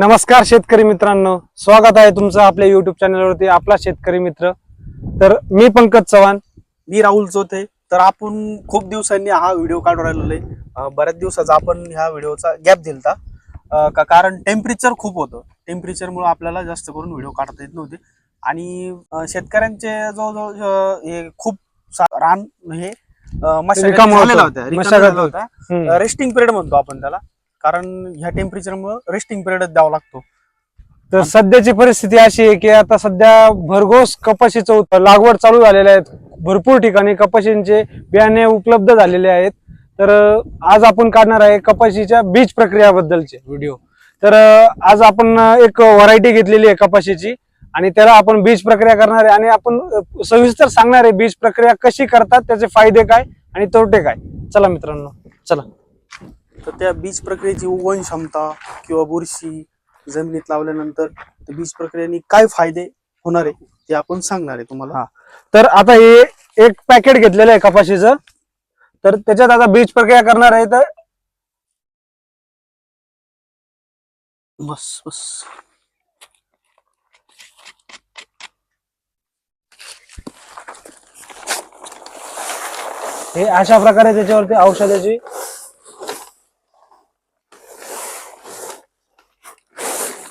नमस्कार शेतकरी मित्रांनो. स्वागत आहे तुमचं आपल्या युट्यूब चॅनलवरती आपला शेतकरी मित्र. तर मी पंकज चव्हाण. मी राहुल चोथे तर आपण खूप दिवसांनी हा व्हिडिओ काढून राहिलेलो आहे. बऱ्याच दिवसाचा आपण ह्या व्हिडिओचा गॅप दिलता. का कारण टेम्परेचर खूप होतं. टेम्परेचरमुळे आपल्याला जास्त करून व्हिडिओ काढता येत नव्हते. आणि शेतकऱ्यांचे जवळजवळ हे खूप रान हे मशागती होतं. रेस्टिंग पिरियड म्हणतो आपण त्याला. कारण ह्या टेम्परेचरमुळे रेस्टिंग पिरियड द्यावा लागतो. तर सध्याची परिस्थिती अशी आहे की आता सध्या भरघोस कपाशीचं लागवड चालू झालेल्या आहेत. भरपूर ठिकाणी कपाशींचे बियाणे उपलब्ध झालेले आहेत. तर आज आपण काढणार आहे कपाशीच्या बीज प्रक्रियाबद्दलचे. व्हिडिओ तर आज आपण एक व्हरायटी घेतलेली आहे कपाशीची आणि त्याला आपण बीज प्रक्रिया करणार आहे आणि आपण सविस्तर सांगणार आहे बीज प्रक्रिया कशी करतात त्याचे फायदे काय आणि तोटे काय. चला मित्रांनो चला. तर त्या बीज प्रक्रियेची उगवण क्षमता किंवा बुरशी जमिनीत लावल्यानंतर त्या बीज प्रक्रियेने काय फायदे होणार आहे ते आपण सांगणार आहे तुम्हाला. तर आता हे एक पॅकेट घेतलेलं आहे कपाशीचं. तर त्याच्यात आता बीज प्रक्रिया करणार आहे तर बस बस. हे अशा प्रकारे त्याच्यावरती औषधाची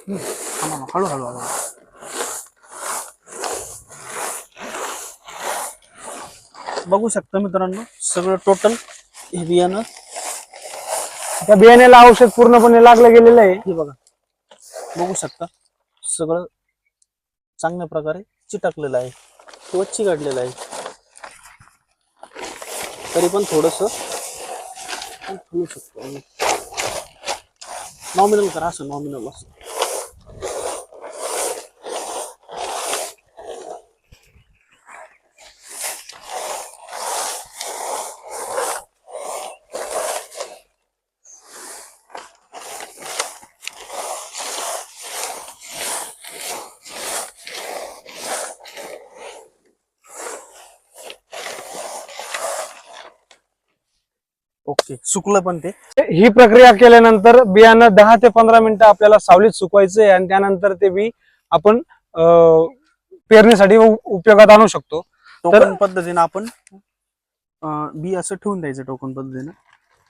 ना, हळू हळू हळू बघू शकता मित्रांनो सगळं टोटल हे बियाणं. त्या बियाण्याला औषध पूर्णपणे लागलं गेलेलं आहे. हे बघा. बघू शकता सगळं चांगल्या प्रकारे चिटकलेलं आहे. किंवा चिघडलेलं आहे. तरी पण थोडस शकतो नॉमिनल करा असं नॉमिनल असं. ओके. सुकलं पण ते? ही प्रक्रिया केल्यानंतर बियाणं दहा ते पंधरा मिनिटं आपल्याला सावलीत सुकवायचं आहे आणि त्यानंतर ते बी आपण पेरणीसाठी उपयोगात आणू शकतो. टोकन पद्धतीने आपण बी असं ठेवून द्यायचं टोकन पद्धतीने.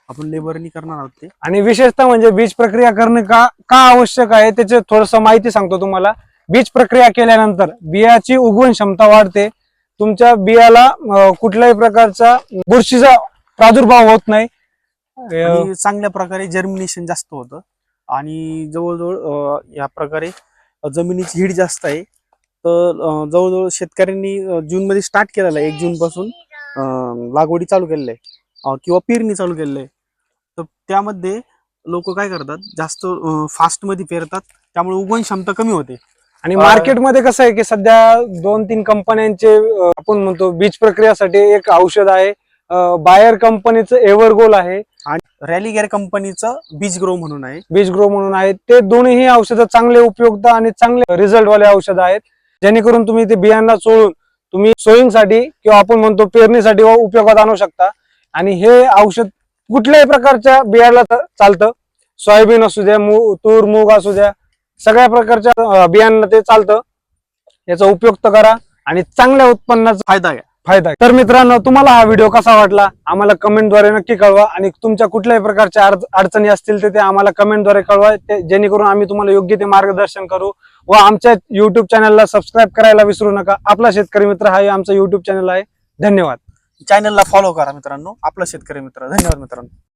आपण लेबरनी करणार आहोत ते. आणि विशेषतः म्हणजे बीज प्रक्रिया करणे का का आवश्यक आहे त्याचे थोडस माहिती सांगतो तुम्हाला. बीज प्रक्रिया केल्यानंतर बियाची उगवण क्षमता वाढते. तुमच्या बियाला कुठल्याही प्रकारचा बुरशीचा प्रादुर्भाव होत नाही. आणि चांगल्या प्रकारे जर्मिनेशन जास्त होतं. आणि जवळजवळ या प्रकारे जमिनीची हीट जास्त आहे. तर जवळजवळ शेतकऱ्यांनी जून मध्ये स्टार्ट केलेलं आहे. एक जून पासून लागवडी चालू केलेल्या आहे. किंवा पेरणी चालू केलेलं आहे. तर त्यामध्ये लोक काय करतात? जास्त फास्टमध्ये पेरतात. त्यामुळे उगवण क्षमता कमी होते. आणि मार्केटमध्ये कसं आहे की सध्या दोन तीन कंपन्यांचे आपण म्हणतो बीज प्रक्रियासाठी एक औषध आहे. बायर कंपनीचं एव्हरगोल आहे. रॅली गॅर कंपनीचं बीज ग्रो म्हणून आहे. बीज ग्रो म्हणून आहे. ते दोन्ही औषधं चांगले उपयुक्त आणि चांगले रिझल्ट वाले औषध आहेत. जेणेकरून तुम्ही ते बियांना चोळून तुम्ही सोईंगसाठी किंवा आपण म्हणतो पेरणीसाठी व उपयोगात आणू शकता. आणि हे औषध कुठल्याही प्रकारच्या बियाला चालतं. सोयाबीन असू द्या मूग तूर मूग असू द्या सगळ्या प्रकारच्या बियांना ते चालतं. याचा उपयुक्त करा आणि चांगल्या उत्पन्नाचा फायदा आहे फायदा आहे. तर मित्रांनो तुम्हाला हा व्हिडिओ कसा वाटला? आम्हाला कमेंटद्वारे नक्की कळवा आणि तुमच्या कुठल्याही प्रकारच्या अडचणी असतील तर ते आम्हाला कमेंटद्वारे कळवा. ते- जेणेकरून आम्ही तुम्हाला योग्य ते मार्गदर्शन करू व आमच्या युट्यूब चॅनलला सबस्क्राईब करायला विसरू नका. आपला शेतकरी मित्र हा आमचा युट्यूब चॅनल आहे. धन्यवाद. चॅनलला फॉलो करा मित्रांनो. आपला शेतकरी मित्र. धन्यवाद मित्रांनो.